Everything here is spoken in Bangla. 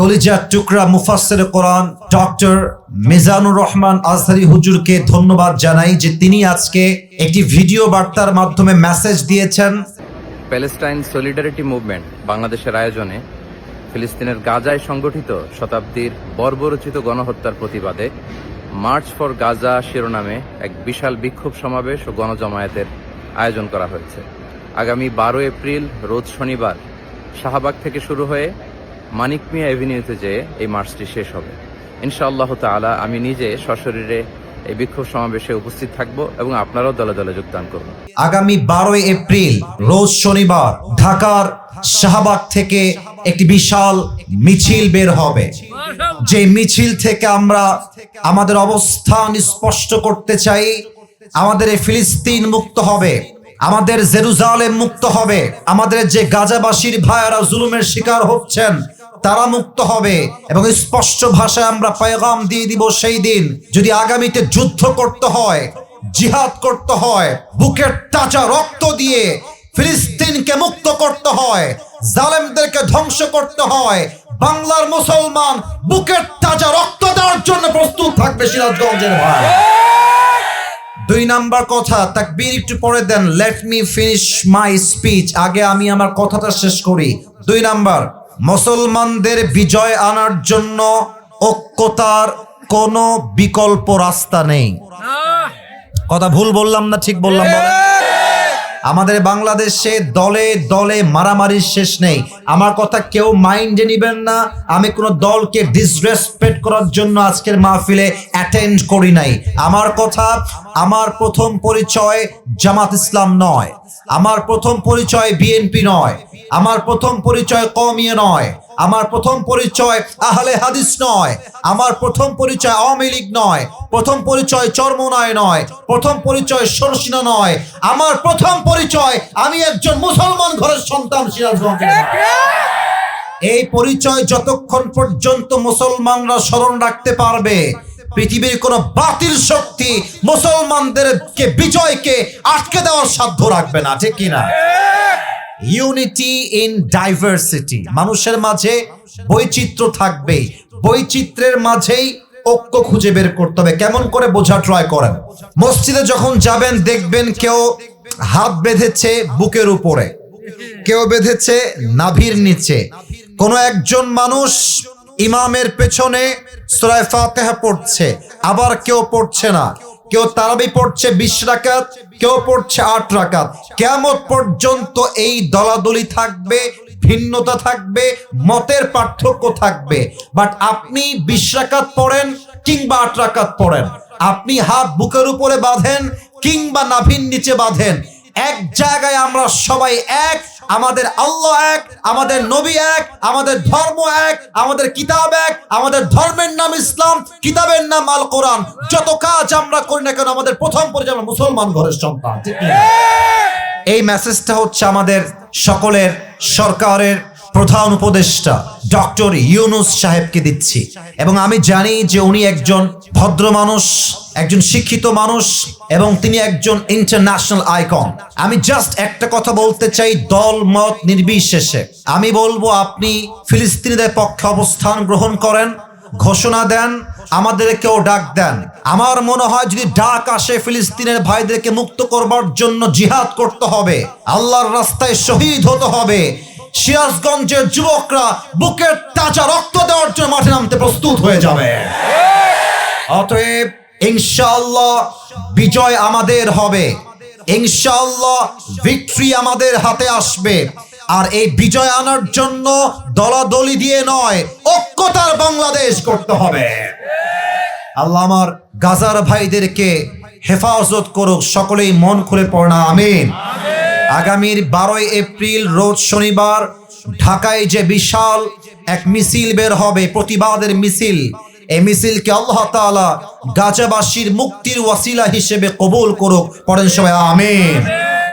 কলিজার টুকরা মুফাসসির কোরআন ডক্টর মিজানুর রহমান আজহারি হুজুরকে ধন্যবাদ জানাই যে তিনি আজকে একটি ভিডিও বার্তার মাধ্যমে মেসেজ দিয়েছেন। প্যালেস্টাইন সলিডারিটি মুভমেন্ট বাংলাদেশের আয়োজনে ফিলিস্তিনের গাজায় সংগঠিত শতাব্দীর বর্বরচিত গণহত্যার প্রতিবাদে মার্চ ফর গাজা শিরোনামে এক বিশাল বিক্ষোভ সমাবেশ ও গণজমায়েতের আয়োজন করা হয়েছে। আগামী বারো এপ্রিল, রোজ শনিবার শাহবাগ থেকে শুরু হয়ে মানিক মিয়া এভিনিউতে যেয়ে এই মার্চটি শেষ হবে। ইনশাআল্লাহ তাআলা আমি নিজে সশরীরে এই বিক্ষোভ সমাবেশে উপস্থিত থাকব এবং আপনারাও দলে দলে যোগদান করবেন আগামী বারোই এপ্রিল, রোজ শনিবার, ঢাকার শাহবাগ থেকে একটি বিশাল মিছিল বের হবে। যে মিছিল থেকে আমরা আমাদের অবস্থান স্পষ্ট করতে চাই, আমাদের ফিলিস্তিন মুক্ত হবে, আমাদের জেরুজালেম মুক্ত হবে, আমাদের যে গাজাবাসীর ভাইয়েরা জুলুমের শিকার হচ্ছেন তারা মুক্ত হবে এবং স্পষ্ট ভাষায় আমরা পেগাম দিয়ে দিব সেই দিন যদি আগামীতে যুদ্ধ করতে হয়, জিহাদ করতে হয়, বুকের তাজা রক্ত দিয়ে ফিলিস্তিনকে মুক্ত করতে হয়, জালেমদেরকে ধ্বংস করতে হয়, বাংলার মুসলমান বুকের তাজা রক্ত দেওয়ার জন্য প্রস্তুত থাকবে সিরাজগঞ্জের ভাই। দুই নাম্বার কথা, তাকবীর একটু পরে দেন let me finish my speech আগে আমি আমার কথাটা শেষ করি। দুই নাম্বার মুসলমানদের বিজয় আনার জন্য ঐক্যতার কোন বিকল্প রাস্তা নেই। কথা ভুল বললাম না ঠিক বললাম? আমাদের বাংলাদেশে দলে দলে মারামারির শেষ নেই। আমার কথা কেউ মাইন্ডে নিবেন না। আমি কোনো দলকে ডিসরেসপেক্ট করার জন্য আজকের মাহফিলে অ্যাটেন্ড করি নাই। আমার কথা, আমার প্রথম পরিচয় জামাত ইসলাম নয়। আমার প্রথম পরিচয় বিএনপি নয়। আমার প্রথম পরিচয় কমিয়ে নয়। আমার প্রথম পরিচয় আহলে হাদিস নয়। আমার প্রথম পরিচয় আওয়ামী লীগ নয়। প্রথম পরিচয় চর্মনায় নয়। প্রথম পরিচয় সরসিনা নয়। আমার প্রথম পরিচয়, আমি একজন মুসলমান ঘরের সন্তান সিরাজগঞ্জের এই পরিচয় যতক্ষণ পর্যন্ত মুসলমানরা স্মরণ রাখতে পারবে, পৃথিবীর কোন বাতিল শক্তি মুসলমানদেরকে, বিজয়কে আটকে দেওয়ার সাধ্য রাখবে না, ঠিক কিনা? ইউনিটি ইন ডাইভার্সিটি মানুষের মাঝে বৈচিত্র্য থাকবে, বৈচিত্র্যের মাঝেই ঐক্য খুঁজে বের করতে হবে। কেমন করে বোঝা ট্রাই করেন? মসজিদে যখন যাবেন, দেখবেন কেউ হাত বেঁধেছে বুকের উপরে। কেউ বেঁধেছে নাভির নিচে। কোন একজন মানুষ ইমামের পেছনে সুরায় ফাতেহা পড়ছে, আবার কেউ পড়ছে না। কেউ তারাবি পড়ছে বিশ রাকাত, কেউ পড়ছে আট রাকাত। কেমন পর্যন্ত এই দলাদলি থাকবে, ভিন্নতা থাকবে, মতের পার্থক্য থাকবে। বাট আপনি বিশ রাকাত পড়েন কিংবা আট রাকাত পড়েন। আপনি হাত বুকের উপরে বাঁধেন কিংবা নাভির নিচে বাঁধেন। এক জায়গায় আমরা সবাই এক আমাদের আল্লাহ এক আমাদের নবী এক আমাদের ধর্ম এক আমাদের কিতাব এক আমাদের ধর্মের নাম ইসলাম কিতাবের নাম আল কোরআন। যত কাজ আমরা করি না কেন আমাদের প্রথম আমরা মুসলমান ঘরের সন্তান না? এই মেসেজটা হচ্ছে আমাদের সকলের সরকারের প্রধান উপদেষ্টা, ডক্টর ইউনুস সাহেবকে দিচ্ছি। এবং আমি জানি যে উনি একজন ভদ্র মানুষ, একজন শিক্ষিত মানুষ, এবং তিনি একজন ইন্টারন্যাশনাল আইকন আমি জাস্ট একটা কথা বলতে চাই দল, মত নির্বিশেষে। আমি বলব, আপনি ফিলিস্তিনিদের পক্ষে অবস্থান গ্রহণ করেন, ঘোষণা দেন, আমাদেরকেও ডাক দেন। আমার মনে হয় যদি ডাক আসে, ফিলিস্তিনের ভাইদেরকে মুক্ত করবার জন্য জিহাদ করতে হবে, আল্লাহর রাস্তায় শহীদ হতে হবে সিরাজগঞ্জের যুবকরা বুকের তাজা রক্ত দেওয়ার জন্য মাঠে নামতে প্রস্তুত হয়ে যাবে। অতএব ইনশাআল্লাহ বিজয় আমাদের হবে। ইনশাআল্লাহ ভিক্টরি আমাদের হাতে আসবে। আর এই বিজয় আনার জন্য দলাদলি দিয়ে নয়, ঐক্যতার বাংলাদেশ করতে হবে। আল্লাহ আমার গাজার ভাইদেরকে হেফাজত করুক, সকলেই মন খুলে পড়না আমিন। আগামীর বারোই এপ্রিল, রোজ শনিবার, ঢাকায় যে বিশাল এক মিছিল বের হবে, প্রতিবাদের মিছিল, এই মিছিলকে আল্লাহ তালা গাজাবাসীর মুক্তির ওয়াসিলা হিসেবে কবুল করুক। পরেন সবাই, আমিন।